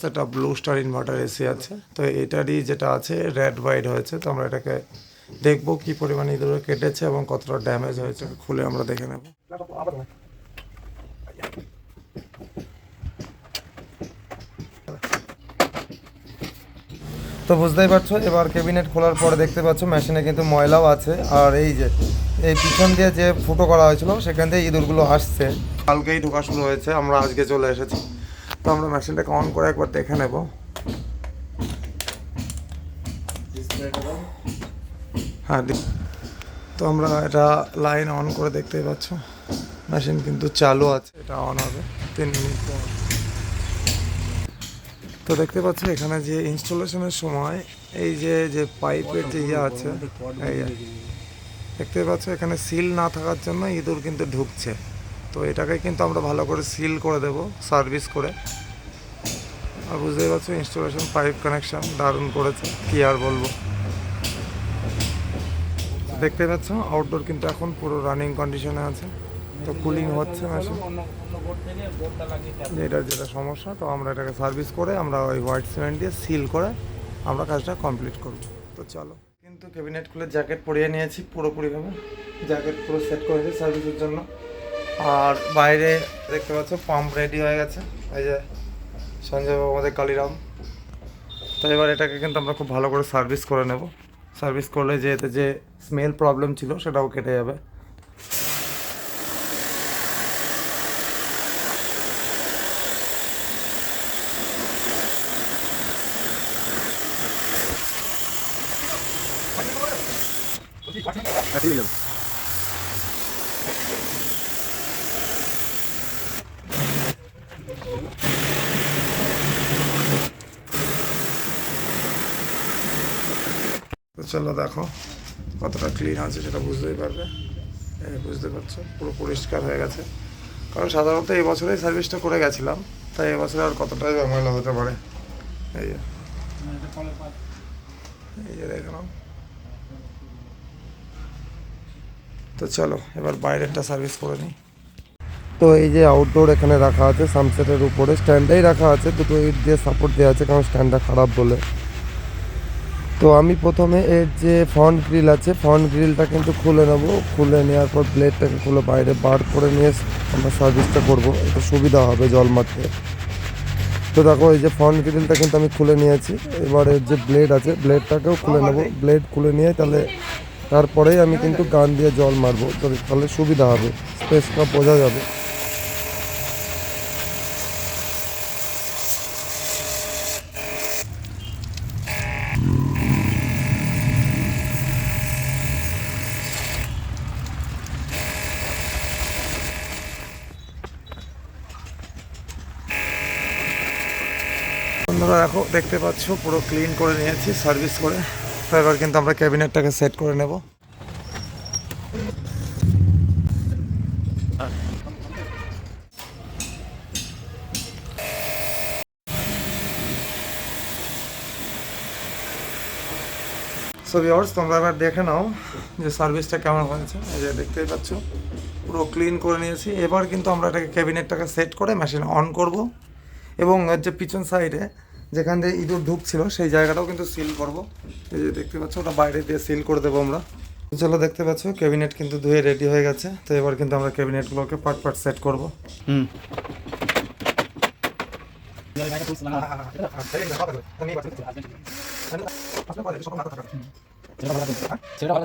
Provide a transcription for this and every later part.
সেটা blue star inverter AC আছে। তো এটারই যেটা আছে রেড হোয়াইট হয়েছে। তো আমরা এটাকে দেখব কি পরিমাণে ইঁদুরে কেটেছে এবং কতটা ড্যামেজ হয়েছে। খুলে আমরা দেখে নেব। তো বুঝতেই পারছ, এবার ক্যাবিনেট খোলার পরে দেখতে পাচ্ছ মেশিনে কিন্তু ময়লাও আছে। আর এই যে, এই পিছন দিয়ে যে ফুটো করা হয়েছিল, সেখান থেকে ইঁদুরগুলো আসছে। কালকেই ঢোকা শুরু হয়েছে। আমরা আজকে চলে এসেছি। তো আমরা মেশিনটাকে অন করে একবার দেখে নেব। হ্যাঁ তো আমরা এটা লাইন অন করে দেখতেই পাচ্ছ। মেশিন কিন্তু চালু আছে, এটা অন হবে, তিন মিনিট তো দেখতে পাচ্ছ এখানে যে ইনস্টলেশনের সময় এই যে যে পাইপের যে ইয়ে আছে দেখতে পাচ্ছ এখানে সিল না থাকার জন্য ইঁদুর কিন্তু ঢুকছে। তো এটাকে কিন্তু আমরা ভালো করে সিল করে দেব সার্ভিস করে। আর বুঝতেই পারছ ইনস্টলেশন পাইপ কানেকশান দারুণ করেছে, কি আর বলব। দেখতে পাচ্ছ আউটডোর কিন্তু এখন পুরো রানিং কন্ডিশনে আছে। তো কুলিং হচ্ছে মেশিন এটার যেটা সমস্যা, তো আমরা এটাকে সার্ভিস করে আমরা ওই হোয়াইট সিমেন্ট দিয়ে সিল করে আমরা কাজটা কমপ্লিট করব। তো চলো। কিন্তু ক্যাবিনেট খুলে জ্যাকেট পরিয়ে নিয়েছি পুরোপুরিভাবে। জ্যাকেট পুরো সেট করে দিয়েছি সার্ভিসের জন্য। আর বাইরে দেখতে পাচ্ছ পাম্প রেডি হয়ে গেছে। এই যে সঞ্জয় বাবু, আমাদের কালিরাম। তো এবার এটাকে কিন্তু আমরা খুব ভালো করে সার্ভিস করে নেব। সার্ভিস করলে যে এতে যে স্মেল প্রবলেম ছিল, সেটাও কেটে যাবে। তো চলো দেখো, কতটা ক্লিন আছে সেটা বুঝতেই পারবে। বুঝতে পারছ? পুরো পরিষ্কার হয়ে গেছে। কারণ সাধারণত এই বছরেই সার্ভিসটা করে গেছিলাম, তাই এবছরে আর কতটাই বা ময়লা হতে পারে? এই যে। এই যে দেখে নাও। তো চলো, এবার বাইরেরটা সার্ভিস করে নিই। তো এই যে আউটডোর এখানে রাখা আছে সানসেটের উপরে। স্ট্যান্ডেই রাখা আছে, দুটো ইট দিয়ে সাপোর্ট দেওয়া আছে, কারণ স্ট্যান্ডটা খারাপ বলে। তো আমি প্রথমে এর যে ফ্রন্ট গ্রিল আছে ফ্রন্ট গ্রিলটা কিন্তু খুলে নেব। খুলে নেওয়ার পর ব্লেডটাকে খুলে বাইরে বার করে নিয়ে আমরা সার্ভিসটা করব। এটা সুবিধা হবে জল মারতে। তো দেখো, এই যে ফ্রন্ট গ্রিলটা কিন্তু আমি খুলে নিয়েছি। এবারে যে ব্লেড আছে ব্লেডটাকেও খুলে নেব। ব্লেড খুলে নিয়ে তাহলে তারপরেই আমি কিন্তু গান দিয়ে জল মারবো। তাহলে সুবিধা হবে। স্পেসটা বোঝা যাবে। বন্ধুরা, দেখো, দেখতে পাচ্ছ, পুরো ক্লিন করে নিয়েছি সার্ভিস করে। তো এবার কিন্তু আমরা ক্যাবিনেটটাকে সেট করে নেব। সো তোমরা এবার দেখে নাও যে সার্ভিসটা কেমন হয়েছে। এই যে দেখতেই পাচ্ছ, পুরো ক্লিন করে নিয়েছি। এবার কিন্তু আমরা এটাকে ক্যাবিনেটটাকে সেট করে মেশিন অন করব। এবং যে পিছন সাইডে যেখান দিয়ে ইঁদুর ঢুকছিল সেই জায়গাটাও কিন্তু সিল করব। এই যে দেখতে পাচ্ছ ওটা বাইরে দিয়ে সিল করে দেবো আমরা। চলো দেখতে পাচ্ছ ক্যাবিনেট কিন্তু ধুয়ে রেডি হয়ে গেছে। তো এবার কিন্তু আমরা ক্যাবিনেটগুলোকে পার্ট পার্ট সেট করব। হুম। সেটা ভালো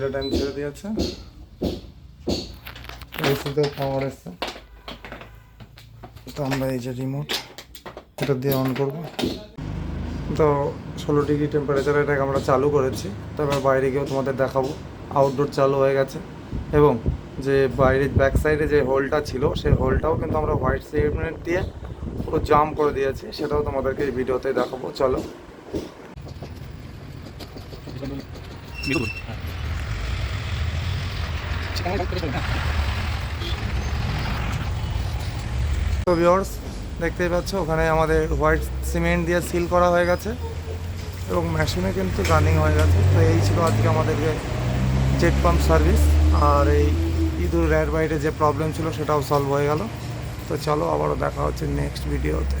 ডিলে টাইম ছেড়ে দিয়েছে। এসিতেও পাওয়ার এসছে। তো আমরা এই যে রিমোট এটা দিয়ে অন করব। তো ষোলো ডিগ্রি টেম্পারেচারে এটাকে আমরা চালু করেছি। তারপর বাইরে গিয়েও তোমাদের দেখাবো। আউটডোর চালু হয়ে গেছে। এবং যে বাইরের ব্যাক সাইডে যে হোলটা ছিল সেই হোলটাও কিন্তু আমরা হোয়াইট সিমেন্ট দিয়ে পুরো জাম করে দিয়েছি। সেটাও তোমাদেরকে এই ভিডিওতে দেখাবো। চলো। তো ভিউয়ার্স দেখতেই পাচ্ছ, ওখানে আমাদের হোয়াইট সিমেন্ট দিয়ে সিল করা হয়ে গেছে এবং মেশিনে কিন্তু রানিং হয়ে গেছে। তো এই ছিল আজকে আমাদের যে জেট পাম্প সার্ভিস আর এই ইঁদুর র্যাড বাইটে যে প্রবলেম ছিল সেটাও সলভ হয়ে গেল। তো চলো আবারও দেখা হচ্ছে নেক্সট ভিডিওতে